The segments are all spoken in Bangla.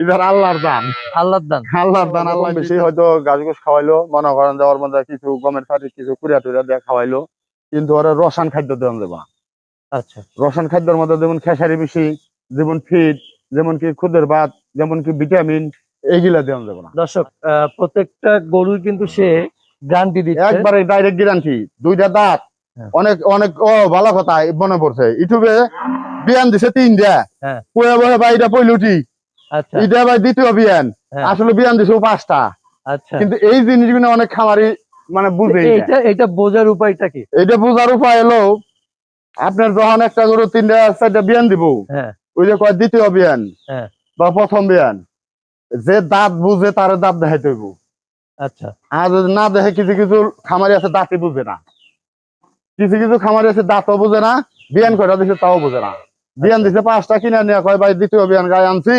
এবার আল্লাহর দান। আল্লাহর দান। আল্লাহর দান আল্লাহ বেশি হয়তো গাছ গোছ খাওয়াইলো মনে করেন যে ওর মধ্যে কিছু গমের ফাটি কিছু কুড়িয়া টুড়িয়া দিয়ে খাওয়াইলো কিন্তু ওরা রসায়ন খাদ্য দেওয়া দেবা। আচ্ছা। রসায়ন খাদ্যের মধ্যে যেমন খেসারি বেশি যেমন ফিট যেমন কি খুদের ভাত যেমন কি ভিটামিন এইগুলা দেওয়া যাবে না। দর্শক আহ, প্রত্যেকটা গরুর কিন্তু সে গ্যারান্টি দিচ্ছে। একবারে ডাইরেক্ট গ্যারান্টি দুইটা দাঁত। হ্যাঁ। অনেক অনেক ও ভালো কথা মনে পড়ছে। ইউটিউবে বিয়ান দিছে তিনটা। হ্যাঁ। কয়ে বয়ে ভাই এটা পইলুটি এটা ভাই দ্বিতীয় বিয়ান। হ্যাঁ। আসলে বিয়ান দিছে পাঁচটা। আচ্ছা। কিন্তু এই জিনিসগুলো অনেক খামারি মানে বুঝে এটা বোঝার উপায়টা কি? এটা বোঝার উপায় হলো আপনার যখন একটা গরু তিনটা চারটা বিয়ান দিব হ্যাঁ। ওই যে কয় দ্বিতীয় বিয়ান হ্যাঁ। বা প্রথম বিয়ান যে দাঁত বুঝে তার দাঁত দেখাইতে হইব। আচ্ছা। আর যদি না দেখে কিছু কিছু খামারি আছে দাঁতই বুঝে না। কিছু কিছু খামারি আছে দাঁতও বুঝে না বিয়ান কয়টা দিছে তাও বুঝে না। বিয়ান দিছে পাঁচটা কিনে নিয়ে কয় ভাই দ্বিতীয় বিয়ান গায়ে আনছি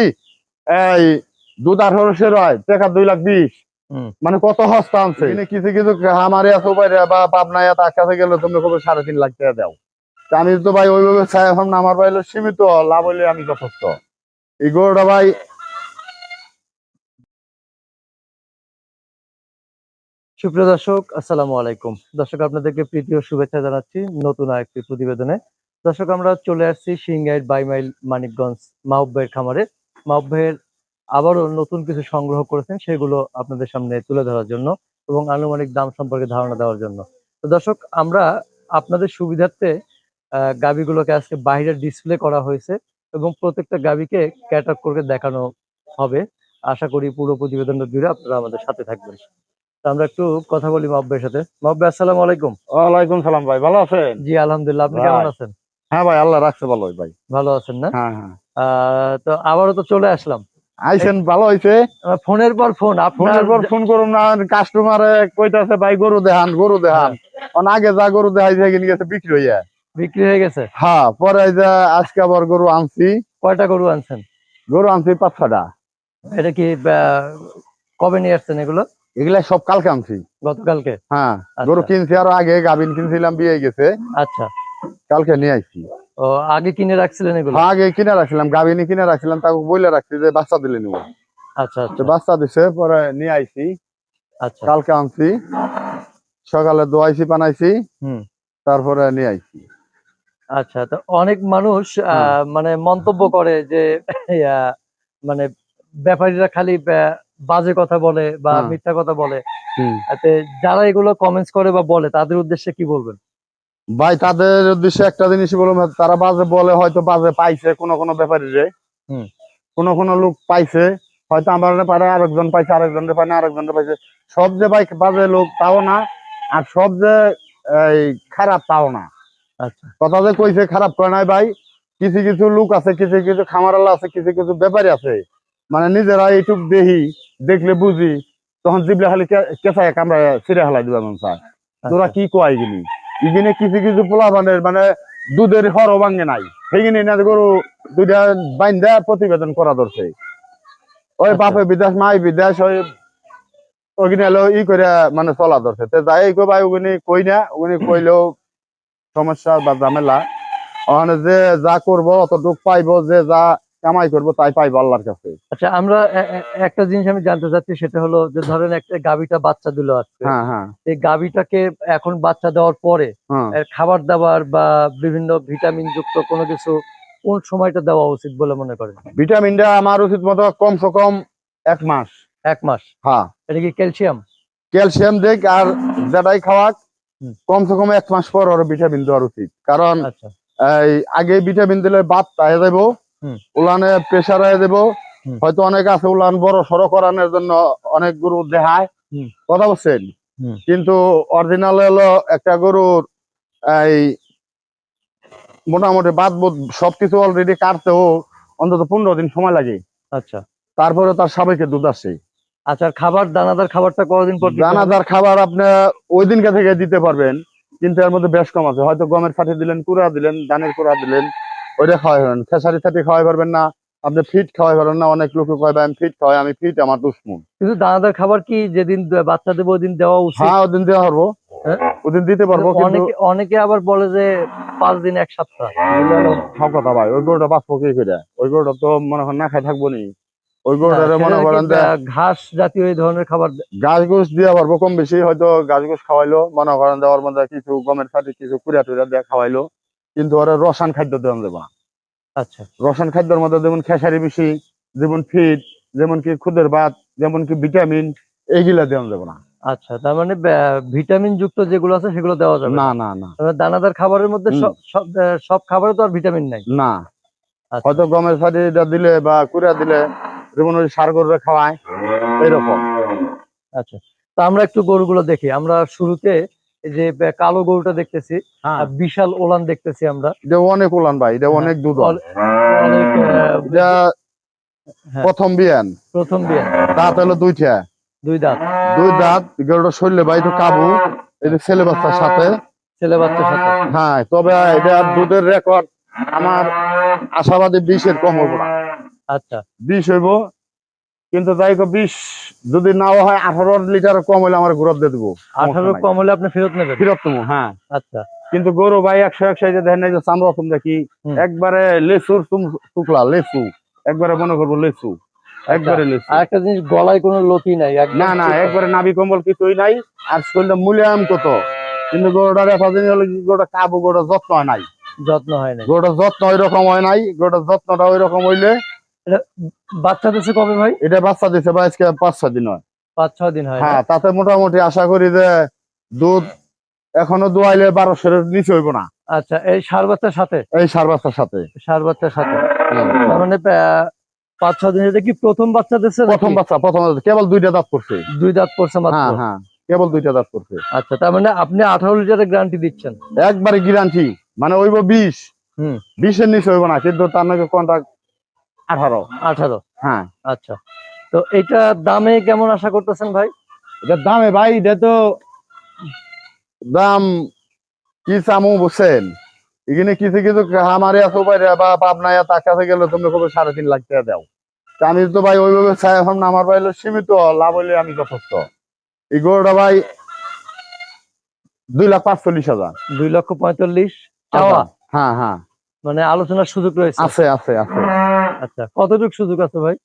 এই দুধ আঠারো সের হয় টাকা দুই লাখ বিশ। মানে কত হস্তা আনছে। কিছু কিছু বাইরে বা পাবনায় তার কাছে গেলে তুমি কবে সাড়ে তিন লাখ টাকা দাও। আমি তো ভাই ওইভাবে আমার ভাই সীমিত লাভ হইলে আমি যথেষ্ট। এই গরুটা ভাই সুপ্রিয় দর্শক আসসালামু আলাইকুম। দর্শক আপনাদেরকে প্রীতি ও শুভেচ্ছা জানাচ্ছি নতুন আরেকটি প্রতিবেদনে। দর্শক আমরা চলে আসছি সিংগাইট বাইমাইল মানিকগঞ্জ মাহব ভাইয়ের খামারে। মাহব ভাইয়ের আবারও নতুন কিছু সংগ্রহ করেছেন সেগুলো আপনাদের সামনে তুলে ধরার জন্য এবং আনুমানিক দাম সম্পর্কে ধারণা দেওয়ার জন্য। তো দর্শক আমরা আপনাদের সুবিধার্থে আহ, গাভীগুলোকে আজকে বাইরে ডিসপ্লে করা হয়েছে এবং প্রত্যেকটা গাবিকে ক্যাটাগ করে দেখানো হবে। আশা করি পুরো প্রতিবেদনটা জুড়ে আপনারা আমাদের সাথে থাকবেন। তো আমরা একটু কথা বলি মাহবের সাথে। মাহবে আসসালামু আলাইকুম। ওয়ালাইকুম সালাম ভাই ভালো আছেন? জি আলহামদুলিল্লাহ আপনি কেমন আছেন? হ্যাঁ ভাই আল্লাহ রাখছে ভালোই ভাই। ভালো আছেন না? হ্যাঁ হ্যাঁ। তো আবারও তো চলে আসলাম। আইসেন ভালো হয়েছে ফোনের পর ফোন ফোনের পর ফোন করুন না কাস্টমারে কইতাছে ভাই গরু দেখান গরু দেখান। অন আগে যা গরু দেখাইছে কিনে গেছে বিক্রি হইয়া। বিক্রি হয়ে গেছে? হ্যাঁ পরে যে আজকে আবার গরু আনছি। কয়টা গরু আনছেন? গরু আনছি পাঁচ ছটা এটা কি কবে নিয়ে আসছেন এগুলো? এগুলা সব কালকে আনছি। গতকালকে? হ্যাঁ আচ্ছা। গরু কিনছি আরও আগে গাভিন কিনছিলাম বিয়ে গেছে। আচ্ছা। কালকে নিয়ে আইছি। ও আগে কিনে রাখছিলেন এগুলো? হ্যাঁ, আগে কিনে রাখছিলাম গাভিনী কিনে রাখছিলাম তাকে বইলে রাখছি যে বাচ্চা দিলে নিব। আচ্ছা আচ্ছা। বাচ্চা দিছে পরে নিয়ে আইছি আচ্ছা। কালকে আনছি সকালে দোয়াইছি বানাইছি হুম। তারপরে নিয়ে আইছি। আচ্ছা তো অনেক মানুষ। মানে মন্তব্য করে যে মানে ব্যাপারীরা খালি বাজে কথা বলে বা হ্যাঁ। মিথ্যা কথা বলে। যারা এগুলো কমেন্টস করে বা বলে তাদের উদ্দেশ্যে কি বলবেন? ভাই তাদের উদ্দেশ্যে একটা জিনিস বললাম তারা বাজে বলে হয়তো বাজে পাইছে কোনো কোনো ব্যাপারী রে কোন কোনো লোক পাইছে হয়তো আমার পারে আরেকজন পাইছে আরেকজন পায় না আরেকজন পাইছে। সব যে ভাই বাজে লোক তাও না আর সব যে খারাপ তাও না। আচ্ছা। কথা যে কইছে খারাপ করে নাই ভাই কিছু কিছু লোক আছে কিছু কিছু খামারালা আছে কিছু কিছু ব্যাপারী আছে। মানে নিজেরা এইটুক দেখি দেখলে বুঝি তখন জিবলে খালি কেঁচায় কামড়া ছিঁড়ে হেলাই দিবা মন চায়। তোরা কি কয় গিনি ইগিনে কিছু কিছু পোলাবানের মানে দুধের হরও ভাঙে নাই। সেইখানে না গরু দুইটা বাইন্দা প্রতিবেদন করা ধরছে। ওই আচ্ছা। বাপে বিদেশ মাই বিদেশ ওই ওইখানে এলো ই করে মানে চলা ধরছে। তে যাই কো ভাই ওখানে কই না ওখানে কইলেও সমস্যা বা ঝামেলা। ওখানে যে যা করব অতটুক পাইবো যে যা কামাই করব তাই পাইবো আল্লাহর কাছে। আচ্ছা আমরা একটা জিনিস আমি জানতে চাচ্ছি সেটা হলো যে ধরেন একটা গাবিটা বাচ্চা দিল আজকে। হ্যাঁ হ্যাঁ। এই গাবিটাকে এখন বাচ্চা দেওয়ার পরে হ্যাঁ। খাবার দাবার বা বিভিন্ন ভিটামিন যুক্ত কোনো কিছু কোন সময়টা দেওয়া উচিত বলে মনে করেন? ভিটামিনটা আমার উচিত মতো কমসে কম এক মাস। এক মাস? হ্যাঁ। এটা কি ক্যালসিয়াম? ক্যালসিয়াম দেখ আর যেটাই খাওয়াক। কমসে কম এক মাস পর ওর ভিটামিন দেওয়ার উচিত। কারণ আচ্ছা। এই আগে ভিটামিন দিলে বাত তাই দেব হুম। উলানে প্রেশার হয়ে দেব হয়তো অনেক আছে উলান বড় সড়ো করানোর জন্য অনেক গরু হুম। কথা বলছেন? কিন্তু অরিজিনাল হলো একটা গরুর এই মোটামুটি বাদ বুদ সবকিছু অলরেডি কাটতেও অন্তত পনেরো দিন সময় লাগে। আচ্ছা। তারপরে তার সাবেকে দুধ আসে। আচ্ছা খাবার দানাদার খাবারটা কতদিন পর দানাদার খাবার আপনি ওই দিনকে থেকে দিতে পারবেন। কিন্তু এর মধ্যে বেশ কম আছে। হয়তো গমের ফাটি দিলেন কুড়া দিলেন ধানের কুড়া দিলেন। ওইটা খাওয়াই পারবেন খেসারি থাটি খাওয়াই পারবেন না। আপনি ফিট খাওয়াই পারবেন না। অনেক লোকে কয় ভাই আমি ফিট খাওয়াই আমি ফিট আমার দুশ্মন কিন্তু দানাদার খাবার কি যেদিন বাচ্চা দেবো ওই দিন দেওয়া উচিত? হ্যাঁ ওদিন দেওয়া পারব। হ্যাঁ? ওদিন দিতে পারব অনেকে আবার বলে যে পাঁচ দিন এক সপ্তাহ। সব কথা ভাই। ওই গরুটা বাঁচবো কি করে? ওই গরুটা তো মনে হয় না খাই থাকব নি। ওই গরুটারে না, মনে করেন ঘাস জাতীয় এই ধরনের খাবার গাছ গুছ দিয়ে পারব কম বেশি হয়তো গুছ খাওয়াইলো মনে করেন যে ওর মধ্যে কিছু গমের সাথে কিছু কুড়া টুড়া দিয়ে খাওয়াইলো। কিন্তু ওরা রসান খাদ্য দেওয়া যাবে না আচ্ছা। রসান খাদ্যের মধ্যে যেমন খেসারি বেশি যেমন ফিট যেমন কি খুদের ভাত যেমন কি ভিটামিন এইগুলা দেওয়া যাবে না। আচ্ছা তার মানে ভিটামিন যুক্ত যেগুলো আছে সেগুলো দেওয়া যাবে? না না না। না দানাদার খাবারের মধ্যে সব সব খাবারে তো আর ভিটামিন নাই? না। আচ্ছা। হয়তো গমের সাথে দিলে বা কুড়া দিলে যেমন ওই সার গরুরে খাওয়ায় এরকম। আচ্ছা। তা আমরা একটু গরুগুলো দেখি। আমরা শুরুতে যে কালো গরুটা দেখতেছি হ্যাঁ। বিশাল ওলান দেখতেছি আমরা। এটা অনেক উলান ভাই এটা অনেক দুধ হয়। এটা। প্রথম বিয়ান। প্রথম বিয়ে দাঁত হলো দুইটা। দুই দাঁত। দুই দাঁত গরুটা শরীরে ভাই একটু কাবু। এটা ছেলে বাচ্চার সাথে। ছেলে বাচ্চার সাথে। হ্যাঁ তবে এটা দুধের রেকর্ড আমার আশাবাদী বিশের কম হব না। আচ্ছা। বিশ হইব। কিন্তু হোক বিশ যদি নাও হয় আঠারো লিটার কম হইলে আমার ঘুরত দিয়ে দেবো। আঠারো কম হলে আপনি ফেরত নেবেন? ফিরত দেবো হ্যাঁ। আচ্ছা। কিন্তু গরু ভাই একশো একশো যে দেখেন এই যে চামড়া তুমি দেখি একবারে লেসুর তুম- টুকলা লেসু একবারে মনে করব লেসু একবারে লেসু আর একটা জিনিস গলায় কোনো লতি নাই না না একবারে কম্বল কিছুই নাই আর শরীরটা মূল্যায়ন কত। কিন্তু গরুটার একটা জিনিস হলো গরুটা কাবু যত্ন হয় নাই। যত্ন হয় নাই। গরুটার যত্ন ওই রকম হয় নাই গরুটার যত্নটা ওই রকম হইলে বাচ্চা দিচ্ছে কবে ভাই? এটা বাচ্চা দিছে বা আজকে পাঁচ ছয় দিন হয়। পাঁচ ছয় দিন হয় হ্যাঁ তাতে মোটামুটি আশা করি যে দুধ এখনও দোয়াইলে বারোশোর নিচে হইব না। আচ্ছা এই সার বাচ্চার সাথে? এই সার বাচ্চার সাথে। সার বাচ্চার সাথে? তার মানে পাঁচ ছয় দিন এটা কি প্রথম বাচ্চা দিচ্ছে প্রথম বাচ্চা প্রথম কেবল দুইটা দাঁত করছে দুই দাঁত পড়ছে মাত্র? হ্যাঁ হ্যাঁ কেবল দুইটা দাঁত করছে আচ্ছা তার মানে আপনি আঠারো লিটারের গ্যারান্টি দিচ্ছেন? একবারে গ্যারান্টি মানে হইব বিশ। হুম। বিশের নিচে হইব না কিন্তু তার নাকি কন্ট্রাক্ট আঠারো। আঠারো? হ্যাঁ। আচ্ছা। তো এটা দামে কেমন আশা করতেছেন ভাই? এটার দামে ভাই এটা তো দাম কি চামু বুঝছেন? এখানে কিছু কিছু আমারে বাইরে বা পাবনায় তার কাছে গেলে তুমি কবে সাড়ে তিন লাখ টাকা দাও। আমি তো ভাই ওইভাবে চাই এখন না, আমার ভাই সীমিত লাভ হইলে আমি যথেষ্ট। এই গরুটা ভাই দুই লাখ পাঁচচল্লিশ হাজার। দুই লক্ষ পঁয়তাল্লিশ হ্যাঁ হ্যাঁ। মানে আলোচনার সুযোগ রয়েছে। আছে আছে আছে। আচ্ছা। কতটুকু সুযোগ আছে ভাই?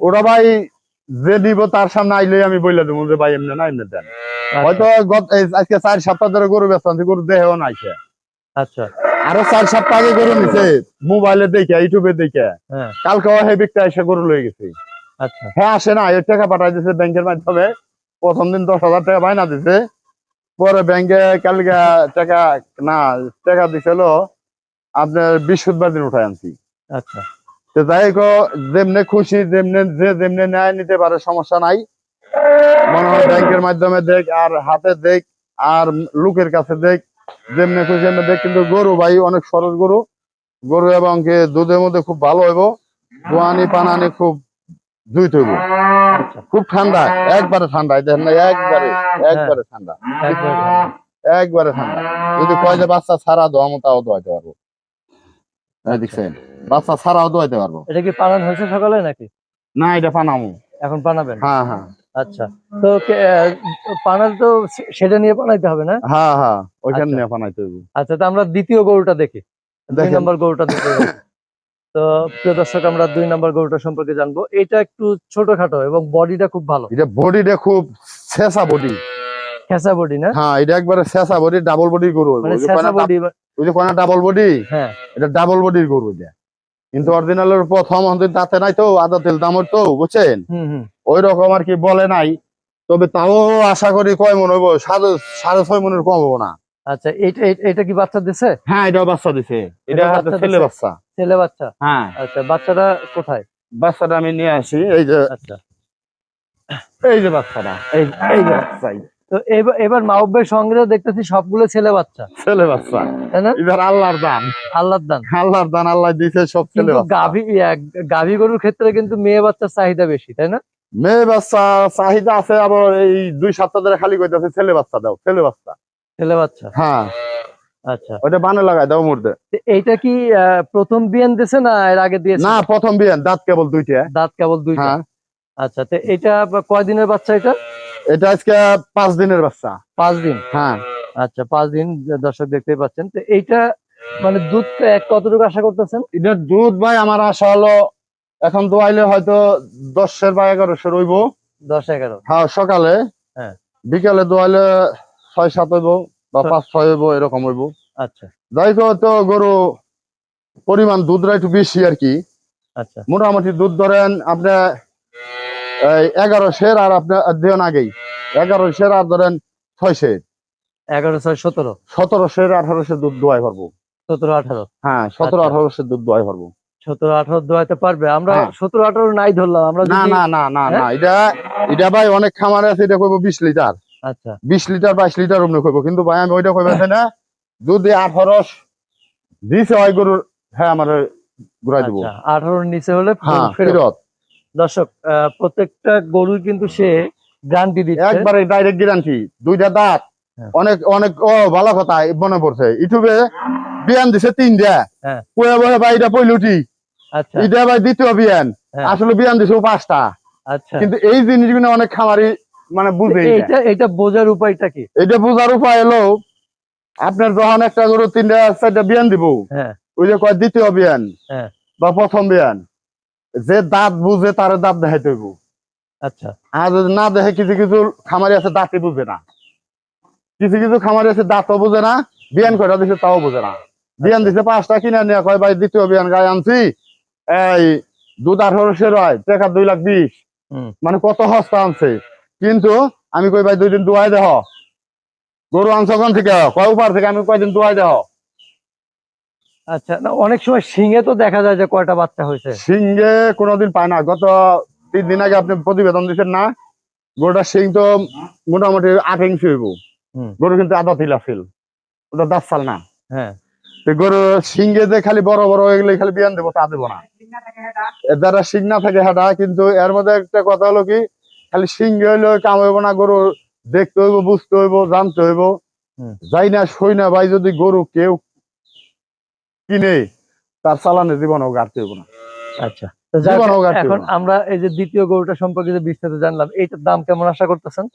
ওরা ভাই যে দিব তার সামনে আইলে আমি বলে দেবো যে ভাই এমনি না এমনি দেন। আচ্ছা, হয়তো আজকে চার সপ্তাহ ধরে গরু আছি গরু দেহেও নাইছে। আচ্ছা। আরও চার সপ্তাহ আগে গরু নিছে মোবাইলে দেখে ইউটিউবে দেখে। হ্যাঁ। কালকে হে বিকটা এসে গরু লয়ে গেছে। আচ্ছা। হ্যাঁ আসে না এই টাকা পাঠাই দিছে ব্যাংকের মাধ্যমে। প্রথম দিন দশ হাজার টাকা বাইনা দিছে। পরে ব্যাংকে কালকে টাকা না টাকা দিছিল আপনার বৃহস্পতিবার দিন উঠাই আনছি। আচ্ছা। তো যাই হোক যেমনে খুশি যেমনে যে যেমনে ন্যায় নিতে পারে সমস্যা নাই। মনে হয় ব্যাংকের মাধ্যমে দেখ আর হাতে দেখ আর লোকের কাছে দেখ। যেমনে খুশি এমনি দেখ কিন্তু গরু ভাই অনেক সরস গরু। গরু এবং কি দুধের মধ্যে খুব ভালো হইব। দোয়ানি পানানি খুব দুই হইব। আচ্ছা। খুব ঠান্ডা একবারে ঠান্ডা দেখেন না একবারে একবারে ঠান্ডা। একবারে ঠান্ডা। যদি কয় যে বাচ্চা ছাড়া দোয়া মতো তাও দোয়াইতে পারব। দেখছেন? বাচ্চা ছাড়াও দোয়াইতে পারব। এটা কি পানান হয়েছে সকালে নাকি? না এটা পানামু এখন পানাবেন হ্যাঁ হ্যাঁ। আচ্ছা। তো পানার তো সেটা নিয়ে পানাইতে হবে না? হ্যাঁ হ্যাঁ ওইখানে আচ্ছা। নিয়ে পানাইতে আচ্ছা তো আমরা দ্বিতীয় গরুটা দেখি। দুই নম্বর গরুটা দেখি। তো প্রিয় দর্শক আমরা দুই নম্বর গরুটা সম্পর্কে জানব। এটা একটু ছোটখাটো এবং বডিটা খুব ভালো। এটা বডিটা খুব শেষা বডি। খেসা বডি না? হ্যাঁ এটা একবারে শেষা বডি ডাবল বডি গরু। মানে বডি ওই যে কোনা ডাবল বডি হ্যাঁ। এটা ডাবল বডির গরু এটা। কিন্তু অরিজিনালের প্রথম হতে তাতে নাই তো আদা তেল দামর তো বুঝছেন? ওই রকম আর কি বলে নাই তবে তাও আশা করি কয় মনে হইব? সাড়ে ছয় মনের কম হব না। আচ্ছা এটা এটা- এটা কি বাচ্চা দিছে? হ্যাঁ এটাও বাচ্চা দিছে। এটা এটা ছেলে বাচ্চা। ছেলে বাচ্চা? হ্যাঁ। আচ্ছা বাচ্চাটা কোথায়? বাচ্চাটা আমি নিয়ে আসি এই যে আচ্ছা। এই যে বাচ্চাটা এই এই যে বাচ্চাই তো এবার মাহবের সংগ্রহ দেখতেছি সবগুলো ছেলে বাচ্চা। ছেলে বাচ্চা। এবার আল্লাহর দান। আল্লাহর দান। আল্লাহর দান আল্লাহ দিছে সব ছেলে বাচ্চা। গাভী গাভী গরুর ক্ষেত্রে কিন্তু মেয়ে বাচ্চার চাহিদা বেশি তাই না? মেয়ে বাচ্চা চাহিদা আছে আবার এই দুই সপ্তাহ ধরে খালি কইতাছে ছেলে বাচ্চা দাও ছেলে বাচ্চা। ছেলে বাচ্চা? হ্যাঁ। আচ্ছা। ওটা বানে লাগাই দাও মুর্দে। এইটা কি প্রথম বিয়ান দিছে না এর আগে দিয়েছে? না প্রথম বিয়ান দাঁত কেবল দুইটা। দাঁত কেবল দুইটা। হ্যাঁ। আচ্ছা তো এটা বা- কয় দিনের বাচ্চা এটা? এটা আজকে পাঁচ দিনের বাচ্চা। পাঁচ দিন? হ্যাঁ। আচ্ছা পাঁচ দিন দর্শক দেখতে পাচ্ছেন। তো এইটা মানে দুধ ক- কতটুকু আশা করতেছেন? এটা দুধ ভাই আমার আশা হলো এখন দোয়াইলে হয়তো দশের বা এগারোশো রইব। দশ এগারো। হ্যাঁ সকালে। হ্যাঁ। বিকালে দোয়াইলে ছয় সাত হইব বা পাঁচ ছয় হইব এরকম হইব। আচ্ছা। যাই হোক তো গরু পরিমাণ দুধটা একটু বেশি আর কি। আচ্ছা। মোটামুটি দুধ ধরেন আপনার এগারো সের আর আপনার দেন আগেই। এগারো সের আর ধরেন ছয় সের এগারো ছয় সতেরো। সতেরো সের আঠারো সের দুধ দোয়াই পারব সতেরো আঠারো। হ্যাঁ সতেরো আচ্ছা। আঠারো সের দুধ দোয়াই পারব সতেরো আঠারো দোয়াতে পারবে। আমরা হ্যাঁ। সতেরো আঠারো নাই ধরলাম। আমরা না না না না না হ্যাঁ? এটা এটা ভাই অনেক খামারে আছে এটা কইবো বিশ লিটার। আচ্ছা। বিশ লিটার বাইশ লিটার অমনি কইবো। কিন্তু ভাই আমি ওইটা কইবে না যদি আঠারো দিছে হয় গরুর হ্যাঁ আমার ঘুরাই দেবো। আচ্ছা আঠারোর নিচে হলে হ্যাঁ ফেরত। দর্শক প্রত্যেকটা গরুর কিন্তু সে গ্যারান্টি দিচ্ছে। একবারে ডাইরেক্ট গ্যারান্টি দুইটা দাঁত হ্যাঁ। অনেক অনেক ও ভালো কথা মনে পড়ছে। ইউটিউবে বিয়ান দিছে তিনটা। হ্যাঁ। কয়ে বলে ভাই এটা পইলুটি আচ্ছা। এটা ভাই দ্বিতীয় বিয়ান। হ্যাঁ। আসলে বিয়ান দিছে পাঁচটা। আচ্ছা। কিন্তু এই জিনিসগুলো অনেক খামারি মানে বুঝে এইটা। এটা বোঝার উপায়টা কি? এটা বোঝার উপায় এলো আপনার যখন একটা গরু তিনটা চারটা বিয়ান দিব হ্যাঁ। ওই যে কয় দ্বিতীয় বিয়ান হ্যাঁ। বা প্রথম বিয়ান যে দাঁত বুঝে তার দাঁত দেখাইতে হইব। আচ্ছা। আর যদি না দেখে কিছু কিছু খামারি আছে দাঁতই বুঝে না। কিছু কিছু খামারি আছে দাঁতও বুঝে না বিয়ান কয়টা দিছে তাও বুঝে না। বিয়ান দিছে পাঁচটা কিনে নিয়ে কয় ভাই দ্বিতীয় বিয়ান গায়ে আনছি। এই দুধ আঠারোশো রয় টাকা দুই লাখ বিশ। মানে কত হস্তা আনছে। কিন্তু আমি কই ভাই দুই দিন দুয়াই দেহ। গরু আনছ কোন থেকে? কয় উপার থেকে আমি কয়দিন দুয়াই দেহ? আচ্ছা না অনেক সময় সিংহে তো দেখা যায় যে কয়টা বাচ্চা হয়েছে। সিংহে কোনোদিন পায় না। গত তিন দিন আগে আপনি প্রতিবেদন দিচ্ছেন না? গরুটার সিং তো মোটামুটি আট ইঞ্চি হইব। গরু কিন্তু আদা তিলা ছিল ওটা দাঁত চাল না। হ্যাঁ। গরু সিংহে যে খালি বড় বড় হয়ে গেলে খালি বিয়ান দেবো তা দেবো না। দ্বারা সিং না থাকে হাঁটা কিন্তু এর মধ্যে একটা কথা হলো কি খালি সিংহে হইলে কাম হইব না গরু দেখতে হইব বুঝতে হইব জানতে হইব। যাই না সই না ভাই যদি গরু কেউ কিনে তার চালানে জীবনেও গাড়তে হইব না। আচ্ছা এখন আমরা এই যে দ্বিতীয় গরুটা সম্পর্কে যে বিস্তারিত জানলাম এইটার দাম কেমন আশা করতেছেন?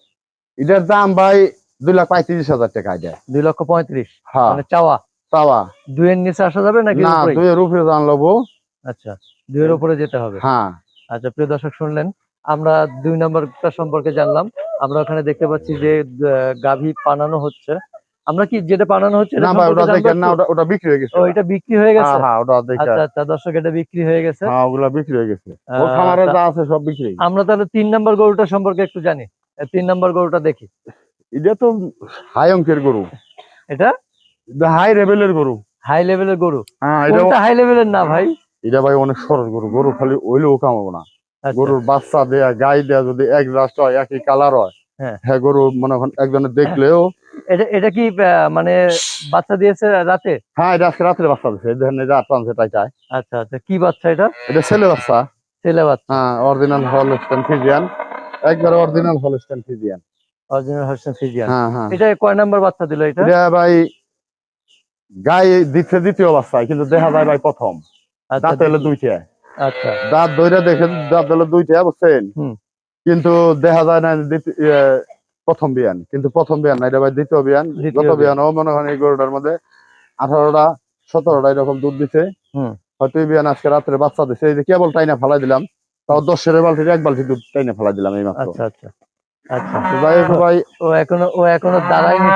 এটার দাম ভাই দুই লাখ পঁয়ত্রিশ হাজার টাকা দেয় দুই লক্ষ পঁয়ত্রিশ। হ্যাঁ। মানে চাওয়া? চাওয়া। দুইয়ের নিচে আসা যাবে নাকি না? দুইয়ের উপরে জান লবো। আচ্ছা দুইয়ের উপরে যেতে হবে। হ্যাঁ। আচ্ছা প্রিয় দর্শক শুনলেন আমরা দুই নম্বরটা সম্পর্কে জানলাম। আমরা ওখানে দেখতে পাচ্ছি যে গাভী পানানো হচ্ছে। আমরা কি যেটা পানানো হচ্ছে না ভাই ওটা দেখেন না ওটা ওটা বিক্রি হয়ে গেছে। ও এটা বিক্রি হয়ে গেছে? হ্যাঁ হ্যাঁ ওটা দেখে আচ্ছা আচ্ছা দর্শক এটা বিক্রি হয়ে গেছে? হ্যাঁ ওগুলা বিক্রি হয়ে গেছে। আহ, খামারে যা আছে সব বিক্রি আমরা তাহলে তিন নাম্বার গরুটা সম্পর্কে একটু জানি। তিন নাম্বার গরুটা দেখি। এটা তো হাই অঙ্কের গরু। এটা? হাই লেভেলের গরু। হাই লেভেলের গরু? হ্যাঁ এটা কোনটা হাই লেভেলের না ভাই? এটা ভাই অনেক সরল গরু। গরু খালি ওইলেও কামাবো না। আচ্ছা, গরুর বাচ্চা দেয়া গাই দেয়া যদি এক রাস্ট হয় একই কালার হয় হ্যাঁ। হ্যাঁ গরু মনে করেন একজনে দেখলেও এটা এটা কি মানে বাচ্চা দিয়েছে রাতে? হ্যাঁ এটা আজকে রাত্রে বাচ্চা দেখেন এটা আচ্ছা আচ্ছা কি বাচ্চা এটা? এটা ছেলে বাচ্চা। ছেলে বাচ্চা। হ্যাঁ অরিজিনাল হল ফিজিয়ান একবার অরিজিনাল ফিজিয়ান অরিজিনাল ফিজিয়ান হ্যাঁ হ্যাঁ। এটা কয় নাম্বার বাচ্চা দিল এটা? এটা ভাই গাই দিচ্ছে দ্বিতীয় বাচ্চায় কিন্তু দেখা যায় ভাই প্রথম। আচ্ছা দাঁত হলো দুইটা আচ্ছা। দাঁত ধরে দেখে দাঁত হলো দুইটা বুঝছেন? হুম। কিন্তু দেখা যায় না দ্বিতীয়- ইয়ে, প্রথম বিয়ান। কিন্তু প্রথম বিয়ান না এটা ভাই দ্বিতীয় বিয়ান। দ্বিতীয় গত বিয়ান। বিয়ানও মনে হয় এই গরুটার মধ্যে আঠারোটা সতেরোটা এরকম দুধ দিছে। হয়তো এই বিয়ান আজকে রাত্রে বাচ্চা দিছে। এই যে কেবল টাইনা ফেলাই দিলাম তাও দশ সেরের বালতিতে এক বালতি দুধ টাইনা ফেলাই দিলাম এই মাত্র। আচ্ছা আচ্ছা আচ্ছা। ভাই। ও এখনও ও এখনও দাঁড়ায়নি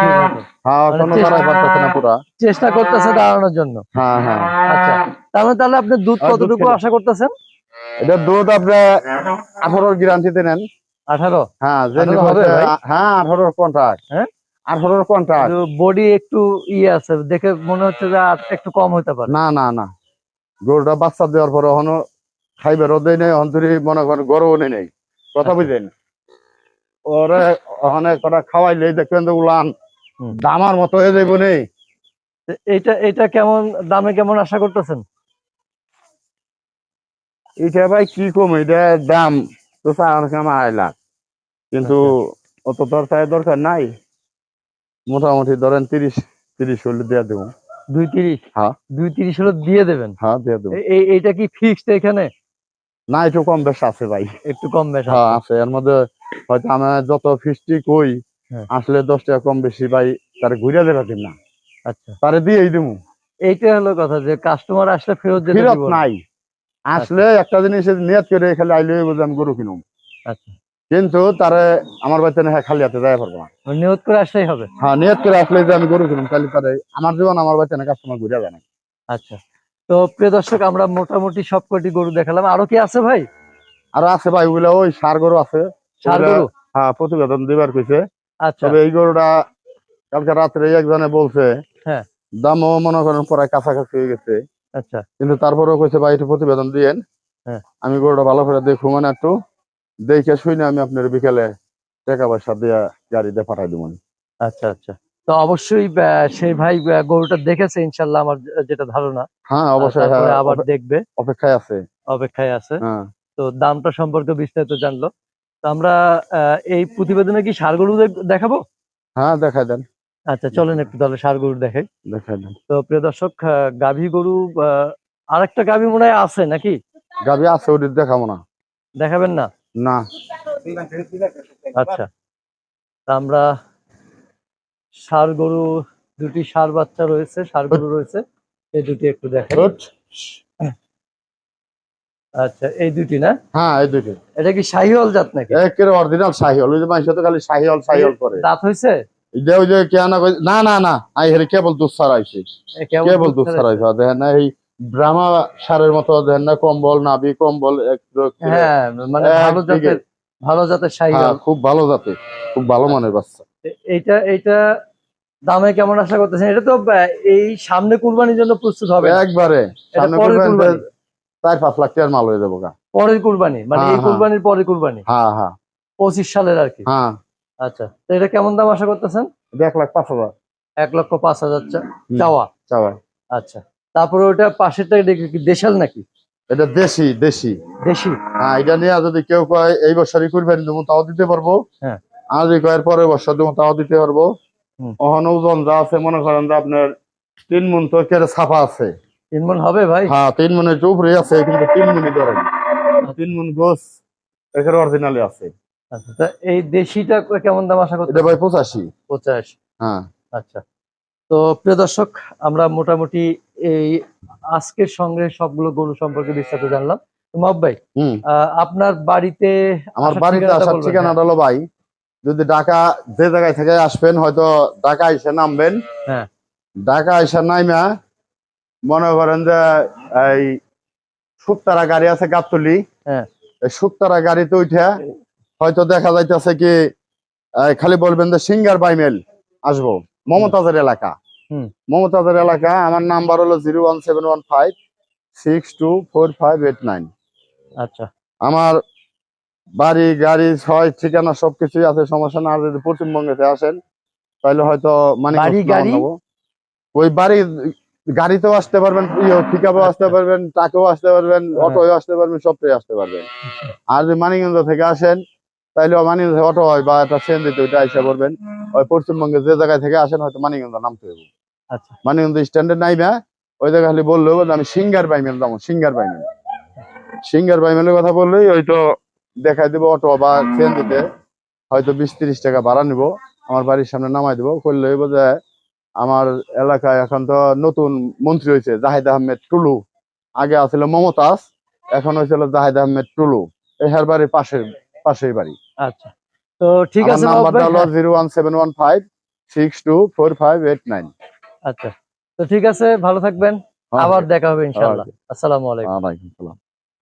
হ্যাঁ মানে এখনও পারতেছে না পুরা। চেষ্টা করতেছে দাঁড়ানোর জন্য। হ্যাঁ হ্যাঁ। আচ্ছা তাহলে তাহলে আপনি দুধ কতটুকু আশা করতেছেন? এটা দুধ আপনার আঠারোর গ্যারান্টিতে নেন। আঠারো? হ্যাঁ যে 18 নিবে হবে হচ্ছে- ভাই? হ্যাঁ আঠারোর কন্ট্রাক্ট হ্যাঁ? আঠারোর কন্ট্রাক্ট বডি একটু ইয়ে আছে দেখে মনে হচ্ছে যে একটু কম হতে পারে। না না না। গরুটা বাচ্চা দেওয়ার পরে এখনও খাইবে রোদে নেই অন্তরি মনে করেন গরমও নেই নেই। কথা আচ্ছা। বুঝলেন? ওরে ওখানে কটা খাওয়াইলে দেখবেন তো উলান। দামার মতো হয়ে যাইব নেই। এটা এটা কেমন দামে কেমন আশা করতেছেন? এটা ভাই কি কম এটা দাম তো চার কামা আড়াই লাখ। কিন্তু অত তোর চাই দরকার নাই। মোটামুটি ধরেন তিরিশ তিরিশ হলে দিয়ে দেবো। দুই তিরিশ? হ্যাঁ। দুই তিরিশ হলো দিয়ে দেবেন? হ্যাঁ দিয়ে দেবো। এইটা কি ফিক্সড এখানে? না একটু কম বেশ আছে ভাই। একটু কম বেশ হ্যাঁ আছে। এর মধ্যে হয়তো আমি যত ফিস্টি কই হ্যাঁ। আসলে দশ টাকা কম বেশি ভাই তারে ঘুরে দেবে দিন না? আচ্ছা। তারে দিয়েই দেবো। এইটা হলো কথা যে কাস্টমার আসলে ফেরত ফেরত নাই। আসলে একটা জিনিস নিয়ত করে খালি আইলে আমি গরু কিনুম। আচ্ছা। কিন্তু তারে আমার বাড়িতে না হ্যাঁ খালি হাতে যাই পারব না। মানে নিয়ত করে আসলেই হবে? হ্যাঁ নিয়ত করে আসলে যে আমি গরু কিনুম তাহলে তারে আমার জীবন আমার বাড়িতে না কাস্টমার ঘুরে যায় না। আচ্ছা। তো প্রিয় দর্শক আমরা মোটামুটি সবকটি গরু দেখালাম। আরও কি আছে ভাই? আরও আছে ভাই ওগুলা ওই সার গরু আছে। সার গরু? হ্যাঁ প্রতিবেদন দিবার কইছে। আচ্ছা। তবে এই গরুটা কালকে রাত্রে একজনে বলছে হ্যাঁ। দামও মনে করেন প্রায় কাছাকাছি হয়ে গেছে। আচ্ছা। কিন্তু তারপরেও কইছে ভাই একটু প্রতিবেদন দিয়েন। হ্যাঁ। আমি গরুটা ভালো করে দেখু মানে একটু দেখে শুনে আমি আপনার বিকেলে টাকা পয়সা দিয়ে গাড়ি দিয়ে পাঠাই দিব আচ্ছা আচ্ছা। তো অবশ্যই সেই ভাই গরুটা দেখেছে ইনশাল্লাহ আমার যেটা ধারণা। হ্যাঁ অবশ্যই হ্যাঁ, আবার দেখবে। অপেক্ষায় আছে। অপেক্ষায় আছে। হ্যাঁ। তো দামটা সম্পর্কে বিস্তারিত জানলো। তো আমরা এই প্রতিবেদনে কি সার গরু দেখাবো? হ্যাঁ দেখাই দেন। আচ্ছা চলেন একটু তাহলে সার গরু দেখাই। দেখাই তো প্রিয় দর্শক গাভী গরু আহ, আরেকটা গাভী মনে হয় আছে নাকি? গাবি আছে ওটি দেখাবো না। দেখাবেন না? না। আচ্ছা। আমরা ষাড় গরু দুটি ষাড় বাচ্চা রয়েছে ষাড় গরু রয়েছে এই দুটি একটু রোজ? আচ্ছা এই দুটি না? হ্যাঁ এই দুটি। এটা কি শাহিওয়াল জাত নাকি? একের অরিজিনাল শাহিওল ওই যে মানুষ তো খালি শাহিওল শাহিওল করে। দাঁত হয়েছে এই যে ওই যে কেনা কই- না না না আই হেরে কেবল দুধ কেবল দুধ দেখেন না এই ব্রাহ্মা সারের মতো দেখেন না কম্বল নাভি কম্বল হ্যাঁ মানে ভালো জাতের ভালো জাতের হ্যাঁ, শাহিওয়াল খুব ভালো জাতের খুব ভালো মানের বাচ্চা। এইটা এইটা দামে কেমন আশা করতেছেন? এটা তো এই সামনে কুরবানির জন্য প্রস্তুত হবে। একবারে সামনে কুরবানি। চার পাঁচ লাখ টাকার মাল হয়ে যাব পরের কুরবানি মানে হ্যাঁ, এই হ্যাঁ। কুরবানির পরের কুরবানি। হ্যাঁ হ্যাঁ। পঁচিশ সালের আর কি। হ্যাঁ। আচ্ছা তো এটা কেমন দাম আশা করতেছেন? এক লাখ পাঁচ হাজার। এক লক্ষ পাঁচ হাজার চাওয়া? চাওয়া। আচ্ছা তারপরে ওটা পাশেরটা দেশাল নাকি? এটা দেশি দেশি। দেশি? হ্যাঁ এটা নিয়ে যদি কেউ কয় এই বছরই কুরবানি দেবো তাও দিতে পারব। হ্যাঁ। আর যদি কয়ের পরের বছর দেবো তাও দিতে পারব। ওখানে ওজন যা আছে মনে করেন যে আপনার তিন মন তো কেটে ছাপা আছে। তিন মন হবে ভাই? হ্যাঁ তিন মনের উপরে আছে কিন্তু তিন মনি ধরেন। তিন মন গোস এখানে অরিজিনালি আছে। আচ্ছা তা এই দেশিটা কেমন দাম আশা এটা করতে ভাই পঁচাশি। পঞ্চাশ হ্যাঁ। আচ্ছা তো প্রিয় দর্শক আমরা মোটামুটি এই আজকের সঙ্গে সবগুলো গরু সম্পর্কে বিস্তারিত জানলাম। তো ভাই আপনার বাড়িতে আমার বাড়িতে আসার ঠিকানাটা হলো ভাই যদি ঢাকা যে জায়গায় থেকে আসবেন হয়তো ঢাকা এসে নামবেন। হ্যাঁ। ঢাকা এসে নাইমা মনে করেন যে এই শুক্তারা গাড়ি আছে গাবতলি। হ্যাঁ। শুক্তারা গাড়িতে উঠে হয়তো দেখা যাইতেছে কি খালি বলবেন যে সিঙ্গার বাইমেল আসব। মমতাজের এলাকা। হুম। মমতাজের এলাকা আমার নাম্বার হলো zero one seven one five six two four five eight nine. আচ্ছা। আমার বাড়ি গাড়ি ছয় ঠিকানা সবকিছুই আছে সমস্যা না যদি পশ্চিমবঙ্গে আসেন তাহলে হয়তো মানে ওই বাড়ি গাড়িতেও আসতে পারবেন পিকআপও আসতে পারবেন ট্রাকেও আসতে পারবেন হ্যাঁ। অটোও আসতে পারবেন সবটাই আসতে পারবেন। আর যদি মানিকগঞ্জ থেকে আসেন তাহলে মানিকগঞ্জ অটো হয় বা একটা ট্রেন দিতে ওইটা এসে পড়বেন ওই পশ্চিমবঙ্গে যে জায়গায় থেকে আসেন হয়তো মানিকগঞ্জ নামতে হবে আচ্ছা। মানিকগঞ্জ স্ট্যান্ডে নাইবা ওই জায়গা খালি বলল যে আমি সিঙ্গার বাইমেল যাব সিঙ্গার বাইমেল। সিঙ্গার বাইমেলের কথা বললেই হয়তো দেখাই দেবো অটো বা ট্রেন দিতে হয়তো বিশ তিরিশ টাকা ভাড়া নিব আমার বাড়ির সামনে নামাই দেবো করলে হইব যে আমার এলাকায় এখন তো নতুন মন্ত্রী হয়েছে জাহিদ আহমেদ টুলু। আগে আছিল মমতাজ এখন হয়েছিল জাহিদ আহমেদ টুলু। এই হার বাড়ির পাশের পাশের বাড়ি। আচ্ছা। তো ঠিক আছে নাম্বারটা হলো হ্যাঁ, আচ্ছা। তো ঠিক আছে ভালো থাকবেন। আবার দেখা হবে ইনশাআল্লাহ। আসসালামু আলাইকুম। ওয়ালাইকুম সালাম।